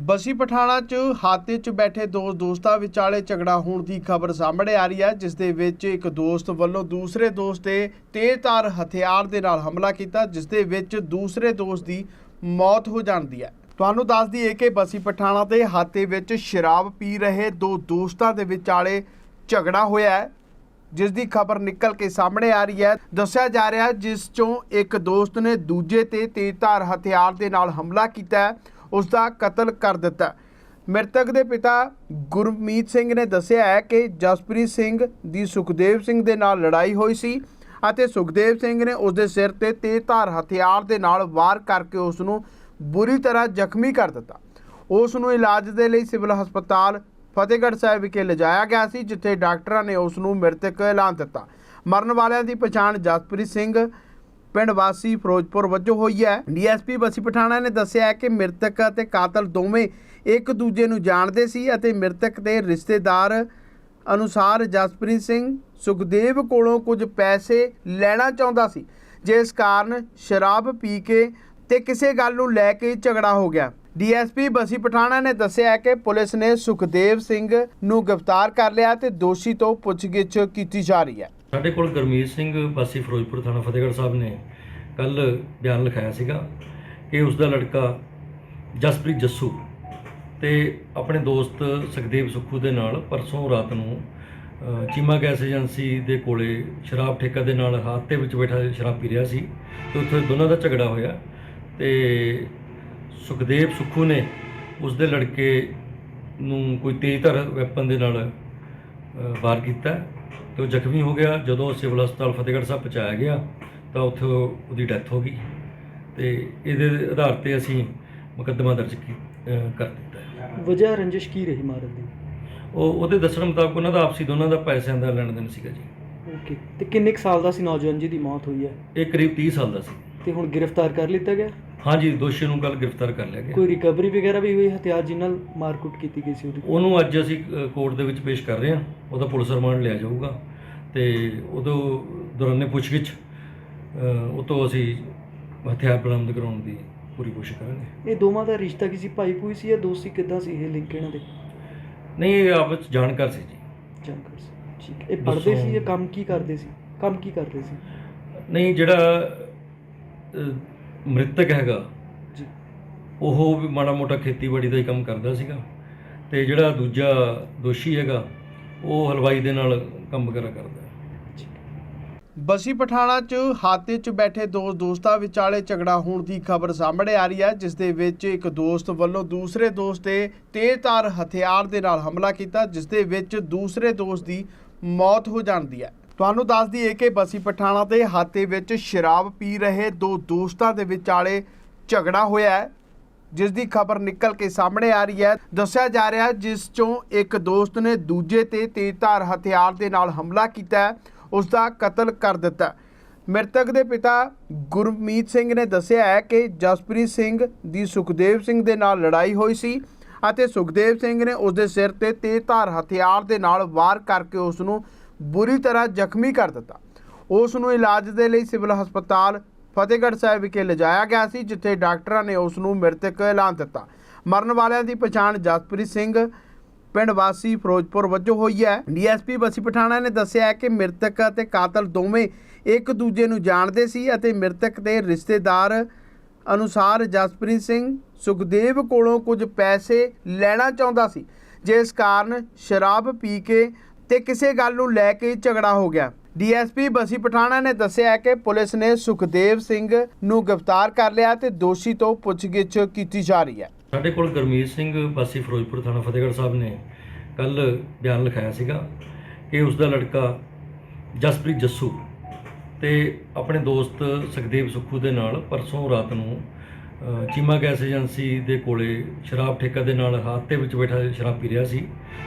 ਬਸੀ ਪਠਾਣਾ 'ਚ ਹਾਤੇ 'ਚ ਬੈਠੇ ਦੋ ਦੋਸਤਾਂ ਵਿਚਾਲੇ ਝਗੜਾ ਹੋਣ ਦੀ ਖਬਰ ਸਾਹਮਣੇ ਆ ਰਹੀ ਹੈ, ਜਿਸ ਦੇ ਵਿੱਚ ਇੱਕ ਦੋਸਤ ਵੱਲੋਂ ਦੂਸਰੇ ਦੋਸਤ ਤੇ ਤੇਜ਼ਧਾਰ ਹਥਿਆਰ ਦੇ ਨਾਲ ਹਮਲਾ ਕੀਤਾ, ਜਿਸ ਦੇ ਵਿੱਚ ਦੂਸਰੇ ਦੋਸਤ ਦੀ ਮੌਤ ਹੋ ਜਾਂਦੀ ਹੈ। ਤੁਹਾਨੂੰ ਦੱਸ ਦਈਏ ਕਿ ਬਸੀ ਪਠਾਣਾ ਦੇ ਹਾਤੇ ਵਿੱਚ ਸ਼ਰਾਬ ਪੀ ਰਹੇ ਦੋ ਦੋਸਤਾਂ ਦੇ ਵਿਚਾਲੇ ਝਗੜਾ ਹੋਇਆ ਹੈ, ਜਿਸ ਦੀ ਖਬਰ ਨਿਕਲ ਕੇ ਸਾਹਮਣੇ ਆ ਰਹੀ ਹੈ। ਦੱਸਿਆ ਜਾ ਰਿਹਾ ਜਿਸ ਚੋਂ ਇੱਕ ਦੋਸਤ ਨੇ ਦੂਜੇ ਤੇ ਤੇਜ਼ਧਾਰ ਹਥਿਆਰ ਦੇ ਨਾਲ ਹਮਲਾ ਕੀਤਾ ਹੈ। ਉਸ ਦਾ ਕਤਲ ਕਰ ਦਿੱਤਾ। ਮ੍ਰਿਤਕ ਦੇ ਪਿਤਾ ਗੁਰਮੀਤ ਸਿੰਘ ਨੇ ਦੱਸਿਆ ਹੈ ਕਿ ਜਸਪ੍ਰੀਤ ਸਿੰਘ ਦੀ ਸੁਖਦੇਵ ਸਿੰਘ ਦੇ ਨਾਲ ਲੜਾਈ ਹੋਈ ਸੀ ਅਤੇ ਸੁਖਦੇਵ ਸਿੰਘ ਨੇ ਉਸ ਦੇ ਸਿਰ ਤੇ ਤੇਜ਼ਧਾਰ ਹਥਿਆਰ ਦੇ ਨਾਲ ਵਾਰ ਕਰਕੇ ਉਸ ਨੂੰ ਬੁਰੀ ਤਰ੍ਹਾਂ ਜ਼ਖਮੀ ਕਰ ਦਿੱਤਾ। ਉਸ ਨੂੰ ਇਲਾਜ ਦੇ ਲਈ ਸਿਵਲ ਹਸਪਤਾਲ ਫਤਿਹਗੜ੍ਹ ਸਾਹਿਬ ਵਿਖੇ ਲਿਜਾਇਆ ਗਿਆ ਸੀ, ਜਿੱਥੇ ਡਾਕਟਰਾਂ ਨੇ ਉਸ ਨੂੰ ਮ੍ਰਿਤਕ ਐਲਾਨ ਦਿੱਤਾ। ਮਰਨ ਵਾਲਿਆਂ ਦੀ ਪਛਾਣ ਜਸਪ੍ਰੀਤ ਸਿੰਘ ਪਿੰਡ ਵਾਸੀ ਫਿਰੋਜ਼ਪੁਰ ਵਜੋਂ ਹੋਈ ਹੈ। ਡੀਐਸਪੀ ਬਸੀ ਪਠਾਣਾ ਨੇ ਦੱਸਿਆ ਹੈ ਕਿ ਮ੍ਰਿਤਕ ਅਤੇ ਕਾਤਲ ਦੋਵੇਂ ਇੱਕ ਦੂਜੇ ਨੂੰ ਜਾਣਦੇ ਸੀ ਅਤੇ ਮ੍ਰਿਤਕ ਦੇ ਰਿਸ਼ਤੇਦਾਰ ਅਨੁਸਾਰ ਜਸਪ੍ਰੀਤ ਸਿੰਘ ਸੁਖਦੇਵ ਕੋਲੋਂ ਕੁਝ ਪੈਸੇ ਲੈਣਾ ਚਾਹੁੰਦਾ ਸੀ। ਜਿਸ ਕਾਰਨ ਸ਼ਰਾਬ ਪੀ ਕੇ ਤੇ ਕਿਸੇ ਗੱਲ ਨੂੰ ਲੈ ਕੇ ਝਗੜਾ ਹੋ ਗਿਆ। ਡੀਐਸਪੀ ਬਸੀ ਪਠਾਣਾ ਨੇ ਦੱਸਿਆ ਹੈ ਕਿ ਪੁਲਿਸ ਨੇ ਸੁਖਦੇਵ ਸਿੰਘ ਨੂੰ ਗ੍ਰਿਫਤਾਰ ਕਰ ਲਿਆ ਤੇ ਦੋਸ਼ੀ ਤੋਂ ਪੁੱਛਗਿੱਛ ਕੀਤੀ ਜਾ ਰਹੀ ਹੈ। ਸਾਡੇ ਕੋਲ ਗਰਮੀਤ ਸਿੰਘ ਵਾਸੀ ਫਿਰੋਜ਼ਪੁਰ ਥਾਣਾ ਫਤਿਹਗੜ੍ਹ ਸਾਹਿਬ ਨੇ ਕੱਲ ਬਿਆਨ ਲਿਖਾਇਆ ਸੀਗਾ ਕਿ ਉਸ ਦਾ ਲੜਕਾ ਜਸਪ੍ਰੀਤ ਜੱਸੂ ਤੇ ਆਪਣੇ ਦੋਸਤ ਸੁਖਦੇਵ ਸੁੱਖੂ ਦੇ ਨਾਲ ਪਰਸੋਂ ਰਾਤ ਨੂੰ ਚੀਮਾ ਗੈਸ ਏਜੰਸੀ ਦੇ ਕੋਲੇ ਸ਼ਰਾਬ ਠੇਕਾ ਦੇ ਨਾਲ ਹਾਤੇ ਵਿੱਚ ਬੈਠਾ ਸ਼ਰਾਬ ਪੀ ਰਿਹਾ ਸੀ ਤੇ ਉੱਥੇ ਦੋਨਾਂ ਦਾ ਝਗੜਾ ਹੋਇਆ ਤੇ ਸੁਖਦੇਵ ਸੁੱਖੂ ਨੇ ਉਸ ਦੇ ਲੜਕੇ ਨੂੰ ਕੋਈ ਤੇਜ਼ਧਾਰ ਵੈਪਨ ਦੇ ਨਾਲ ਵਾਰ ਕੀਤਾ। ਤੇ ਉਹ ਜ਼ਖਮੀ ਹੋ ਗਿਆ। ਜਦੋਂ ਸਿਵਲ ਹਸਪਤਾਲ ਫਤਿਹਗੜ੍ਹ ਸਾਹਿਬ ਪਹੁੰਚਾਇਆ ਗਿਆ ਤਾਂ ਉੱਥੇ ਉਹਦੀ ਡੈਥ ਹੋ ਗਈ ਤੇ ਇਹਦੇ ਆਧਾਰ ਤੇ ਅਸੀਂ ਮੁਕੱਦਮਾ ਦਰਜ ਕਰ ਦਿੱਤਾ ਵਜ੍ਹਾ ਰੰਜਿਸ਼ ਕੀ ਰਹੀ ਮਾਰਨ ਦੀ? ਉਹ ਉਹਦੇ ਦੱਸਣ ਮੁਤਾਬਕ ਉਹਨਾਂ ਦਾ ਆਪਸੀ ਦੋਨਾਂ ਦਾ ਪੈਸਿਆਂ ਦਾ ਲੈਣ ਦੇਣ ਸੀਗਾ ਜੀ। ਓਕੇ ਤੇ ਕਿੰਨੇ ਕੁ ਸਾਲ ਦਾ ਸੀ ਨੌਜਵਾਨ ਜੀ ਦੀ ਮੌਤ ਹੋਈ ਹੈ? ਇਹ ਕਰੀਬ 30 ਸਾਲ ਦਾ ਸੀ। ਤੇ ਹੁਣ ਗ੍ਰਿਫਤਾਰ ਕਰ ਲਿੱਤਾ ਗਿਆ? ਹਾਂਜੀ ਦੋਸ਼ੀ ਨੂੰ ਕੱਲ ਗ੍ਰਿਫਤਾਰ ਕਰ ਲਿਆ ਗਿਆ। ਕੋਈ ਰਿਕਵਰੀ ਵਗੈਰਾ ਵੀ ਹੋਈ ਹਥਿਆਰ ਜਿਸ ਨਾਲ ਮਾਰਕੁੱਟ ਕੀਤੀ ਗਈ ਸੀ ਉਹਦੀ? ਉਹਨੂੰ ਅੱਜ ਅਸੀਂ ਕੋਰਟ ਦੇ ਵਿੱਚ ਪੇਸ਼ ਕਰ ਰਹੇ ਹਾਂ। ਉਹਦਾ ਪੁਲਿਸ ਰਿਮਾਂਡ ਲਿਆ ਜਾਊਗਾ। ਤੇ ਉਦੋਂ ਦੌਰਾਨੇ ਪੁੱਛਗਿੱਛ ਉਹ ਤੋਂ ਅਸੀਂ ਹਥਿਆਰ ਬਰਾਮਦ ਕਰਾਉਣ ਦੀ ਪੂਰੀ ਕੋਸ਼ਿਸ਼ ਕਰਾਂਗੇ। ਇਹ ਦੋਵਾਂ ਦਾ ਰਿਸ਼ਤਾ ਕਿਸੇ ਭਾਈ ਭੂਈ ਸੀ ਜਾਂ ਦੋਸਤੀ ਕਿੱਦਾਂ ਸੀ ਇਹ ਲਿੰਕ ਇਹਨਾਂ ਦੇ? ਨਹੀਂ ਇਹ ਆਪਸ ਜਾਣਕਾਰ ਸੀ ਜੀ। ਜਾਣਕਾਰ ਸੀ। ਠੀਕ। ਇਹ ਪੜ੍ਹਦੇ ਸੀ ਜਾਂ ਕੰਮ ਕੀ ਕਰਦੇ ਸੀ? ਕੰਮ ਕੀ ਕਰਦੇ ਸੀ? ਨਹੀਂ ਜਿਹੜਾ ਮ੍ਰਿਤਕ ਹੈਗਾ ਜੀ। ਉਹ ਵੀ ਮਾੜਾ ਮੋਟਾ ਖੇਤੀਬਾੜੀ ਦਾ ਹੀ ਕੰਮ ਕਰਦਾ ਸੀਗਾ ਤੇ ਜਿਹੜਾ ਦੂਜਾ ਦੋਸ਼ੀ ਹੈਗਾ ਉਹ ਹਲਵਾਈ ਦੇ ਨਾਲ ਕੰਮ ਵਗੈਰਾ ਕਰਦਾ। ਬਸੀ ਪਠਾਣਾ 'ਚ ਹਾਤੇ 'ਚ ਬੈਠੇ ਦੋ ਦੋਸਤਾਂ ਵਿਚਾਲੇ ਝਗੜਾ ਹੋਣ ਦੀ ਖਬਰ ਸਾਹਮਣੇ ਆ ਰਹੀ ਹੈ, ਜਿਸ ਦੇ ਵਿੱਚ ਇੱਕ ਦੋਸਤ ਵੱਲੋਂ ਦੂਸਰੇ ਦੋਸਤ ਤੇ ਤੇਜ਼ਧਾਰ ਹਥਿਆਰ ਦੇ ਨਾਲ ਹਮਲਾ ਕੀਤਾ, ਜਿਸ ਦੇ ਵਿੱਚ ਦੂਸਰੇ ਦੋਸਤ ਦੀ ਮੌਤ ਹੋ ਜਾਂਦੀ ਹੈ। ਤੁਹਾਨੂੰ ਦੱਸ ਦਈਏ ਕਿ ਬਸੀ ਪਠਾਣਾ ਦੇ ਹਾਤੇ ਵਿੱਚ ਸ਼ਰਾਬ ਪੀ ਰਹੇ ਦੋ ਦੋਸਤਾਂ ਦੇ ਵਿਚਾਲੇ ਝਗੜਾ ਹੋਇਆ ਹੈ, ਜਿਸ ਦੀ ਖਬਰ ਨਿਕਲ ਕੇ ਸਾਹਮਣੇ ਆ ਰਹੀ ਹੈ। ਦੱਸਿਆ ਜਾ ਰਿਹਾ ਜਿਸ ਚੋਂ ਇੱਕ ਦੋਸਤ ਨੇ ਦੂਜੇ ਤੇ ਤੇਜ਼ਧਾਰ ਹਥਿਆਰ ਦੇ ਨਾਲ ਹਮਲਾ ਕੀਤਾ ਹੈ। ਉਸ ਦਾ ਕਤਲ ਕਰ ਦਿੱਤਾ। ਮ੍ਰਿਤਕ ਦੇ ਪਿਤਾ ਗੁਰਮੀਤ ਸਿੰਘ ਨੇ ਦੱਸਿਆ ਹੈ ਕਿ ਜਸਪ੍ਰੀਤ ਸਿੰਘ ਦੀ ਸੁਖਦੇਵ ਸਿੰਘ ਦੇ ਨਾਲ ਲੜਾਈ ਹੋਈ ਸੀ ਅਤੇ ਸੁਖਦੇਵ ਸਿੰਘ ਨੇ ਉਸ ਦੇ ਸਿਰ ਤੇ ਤੇਜ਼ਧਾਰ ਹਥਿਆਰ ਦੇ ਨਾਲ ਵਾਰ ਕਰਕੇ ਉਸ ਨੂੰ ਬੁਰੀ ਤਰ੍ਹਾਂ ਜ਼ਖਮੀ ਕਰ ਦਿੱਤਾ। ਉਸ ਨੂੰ ਇਲਾਜ ਦੇ ਲਈ ਸਿਵਲ ਹਸਪਤਾਲ ਫਤਿਹਗੜ੍ਹ ਸਾਹਿਬ ਵਿਖੇ ਲਿਜਾਇਆ ਗਿਆ ਸੀ, ਜਿੱਥੇ ਡਾਕਟਰਾਂ ਨੇ ਉਸ ਨੂੰ ਮ੍ਰਿਤਕ ਐਲਾਨ ਦਿੱਤਾ। ਮਰਨ ਵਾਲਿਆਂ ਦੀ ਪਛਾਣ ਜਸਪ੍ਰੀਤ ਸਿੰਘ ਪਿੰਡ ਵਾਸੀ ਫਿਰੋਜ਼ਪੁਰ ਵਜੋਂ ਹੋਈ ਹੈ। ਡੀਐਸਪੀ ਬਸੀ ਪਠਾਣਾ ਨੇ ਦੱਸਿਆ ਹੈ ਕਿ ਮ੍ਰਿਤਕ ਅਤੇ ਕਾਤਲ ਦੋਵੇਂ ਇੱਕ ਦੂਜੇ ਨੂੰ ਜਾਣਦੇ ਸੀ ਅਤੇ ਮ੍ਰਿਤਕ ਦੇ ਰਿਸ਼ਤੇਦਾਰ ਅਨੁਸਾਰ ਜਸਪ੍ਰੀਤ ਸਿੰਘ ਸੁਖਦੇਵ ਕੋਲੋਂ ਕੁਝ ਪੈਸੇ ਲੈਣਾ ਚਾਹੁੰਦਾ ਸੀ, ਜਿਸ ਕਾਰਨ ਸ਼ਰਾਬ ਪੀ ਕੇ ਤੇ ਕਿਸੇ ਗੱਲ ਨੂੰ ਲੈ ਕੇ ਝਗੜਾ ਹੋ ਗਿਆ। ਡੀਐਸਪੀ ਬਸੀ ਪਠਾਣਾ ਨੇ ਦੱਸਿਆ ਹੈ ਕਿ ਪੁਲਿਸ ਨੇ ਸੁਖਦੇਵ ਸਿੰਘ ਨੂੰ ਗ੍ਰਿਫਤਾਰ ਕਰ ਲਿਆ ਤੇ ਦੋਸ਼ੀ ਤੋਂ ਪੁੱਛਗਿੱਛ ਕੀਤੀ ਜਾ ਰਹੀ ਹੈ। ਸਾਡੇ ਕੋਲ ਗਰਮੀਤ ਸਿੰਘ ਵਾਸੀ ਫਿਰੋਜ਼ਪੁਰ ਥਾਣਾ ਫਤਿਹਗੜ੍ਹ ਸਾਹਿਬ ਨੇ ਕੱਲ ਬਿਆਨ ਲਿਖਾਇਆ ਸੀਗਾ ਕਿ ਉਸ ਦਾ ਲੜਕਾ ਜਸਪ੍ਰੀਤ ਜੱਸੂ ਤੇ ਆਪਣੇ ਦੋਸਤ ਸੁਖਦੇਵ ਸੁੱਖੂ ਦੇ ਨਾਲ ਪਰਸੋਂ ਰਾਤ ਨੂੰ ਚੀਮਾ ਗੈਸ ਏਜੰਸੀ ਦੇ ਕੋਲੇ ਸ਼ਰਾਬ ਠੇਕਾ ਦੇ ਨਾਲ ਹਾਤੇ ਵਿੱਚ ਬੈਠਾ ਸ਼ਰਾਬ ਪੀ ਰਿਹਾ ਸੀ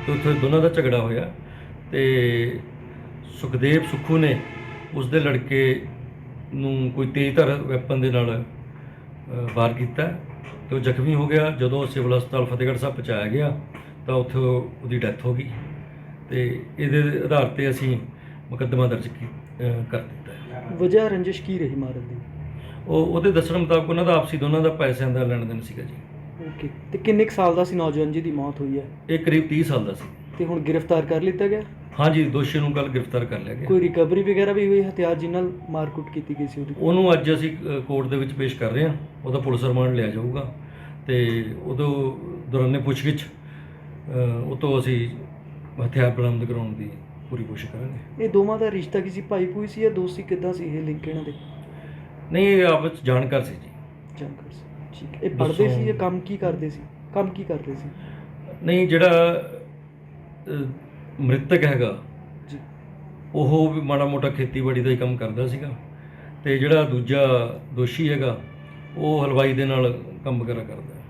ਤੇ ਉੱਥੇ ਦੋਨਾਂ ਦਾ ਝਗੜਾ ਹੋਇਆ ਤੇ ਸੁਖਦੇਵ ਸੁੱਖੂ ਨੇ ਉਸ ਦੇ ਲੜਕੇ ਨੂੰ ਕੋਈ ਤੇਜ਼ਧਾਰ ਵੈਪਨ ਦੇ ਨਾਲ ਵਾਰ ਕੀਤਾ ਤੇ ਉਹ ਜ਼ਖਮੀ ਹੋ ਗਿਆ। ਜਦੋਂ ਸਿਵਲ ਹਸਪਤਾਲ ਫਤਿਹਗੜ੍ਹ ਸਾਹਿਬ ਪਹੁੰਚਾਇਆ ਗਿਆ ਤਾਂ ਉੱਥੇ ਉਹਦੀ ਡੈਥ ਹੋ ਗਈ ਤੇ ਇਹਦੇ ਆਧਾਰ ਤੇ ਅਸੀਂ ਮੁਕੱਦਮਾ ਦਰਜ ਕਰ ਦਿੱਤਾ ਵਜ੍ਹਾ ਰੰਜਿਸ਼ ਕੀ ਰਹੀ ਮਾਰਨ ਦੀ? ਉਹ ਉਹਦੇ ਦੱਸਣ ਮੁਤਾਬਕ ਉਹਨਾਂ ਦਾ ਆਪਸੀ ਦੋਨਾਂ ਦਾ ਪੈਸਿਆਂ ਦਾ ਲੈਣ ਦੇਣ ਸੀਗਾ ਜੀ। ਓਕੇ ਤੇ ਕਿੰਨੇ ਸਾਲ ਦਾ ਸੀ? ਨੌਜਵਾਨ ਜੀ ਦੀ ਮੌਤ ਹੋਈ ਹੈ। ਇਹ ਕਰੀਬ 30 ਸਾਲ ਦਾ ਸੀ। ਤੇ ਹੁਣ ਗ੍ਰਿਫਤਾਰ ਕਰ ਲਿੱਤਾ ਗਿਆ? ਹਾਂਜੀ ਦੋਸ਼ੀ ਨੂੰ ਕੱਲ ਗ੍ਰਿਫਤਾਰ ਕਰ ਲਿਆ ਗਿਆ। ਕੋਈ ਰਿਕਵਰੀ ਵਗੈਰਾ ਵੀ ਹੋਈ ਹਥਿਆਰ ਜਿਸ ਨਾਲ ਮਾਰਕੁੱਟ ਕੀਤੀ ਗਈ ਸੀ ਉਹਦੀ? ਉਹਨੂੰ ਅੱਜ ਅਸੀਂ ਕੋਰਟ ਦੇ ਵਿੱਚ ਪੇਸ਼ ਕਰ ਰਹੇ ਹਾਂ। ਉਹਦਾ ਪੁਲਿਸ ਰਿਮਾਂਡ ਲਿਆ ਜਾਊਗਾ। ਤੇ ਉਦੋਂ ਦੌਰਾਨੇ ਪੁੱਛਗਿੱਛ ਉਹ ਤੋਂ ਅਸੀਂ ਹਥਿਆਰ ਬਰਾਮਦ ਕਰਾਉਣ ਦੀ ਪੂਰੀ ਕੋਸ਼ਿਸ਼ ਕਰਾਂਗੇ। ਇਹ ਦੋਵਾਂ ਦਾ ਰਿਸ਼ਤਾ ਕਿਸੇ ਭਾਈ ਭੂਈ ਸੀ ਜਾਂ ਦੋਸਤੀ ਕਿੱਦਾਂ ਸੀ ਇਹ ਲਿੰਕ ਇਹਨਾਂ ਦੇ? ਨਹੀਂ ਇਹ ਆਪਸ 'ਚ ਜਾਣਕਾਰ ਸੀ ਜੀ। ਜਾਣਕਾਰ ਸੀ। ਠੀਕ ਹੈ। ਇਹ ਪੜ੍ਹਦੇ। ਸੀ ਜਾਂ ਕੰਮ ਕੀ ਕਰਦੇ ਸੀ? ਕੰਮ ਕੀ ਕਰਦੇ ਸੀ? ਨਹੀਂ ਜਿਹੜਾ ਮ੍ਰਿਤਕ ਹੈਗਾ। ਜੀ। ਉਹ ਵੀ ਮਾੜਾ ਮੋਟਾ ਖੇਤੀਬਾੜੀ ਦਾ ਹੀ ਕੰਮ ਕਰਦਾ ਸੀਗਾ। ਤੇ ਜਿਹੜਾ ਦੂਜਾ ਦੋਸ਼ੀ ਹੈਗਾ ਉਹ ਹਲਵਾਈ ਦੇ ਨਾਲ ਕੰਮ ਵਗੈਰਾ ਕਰਦਾ।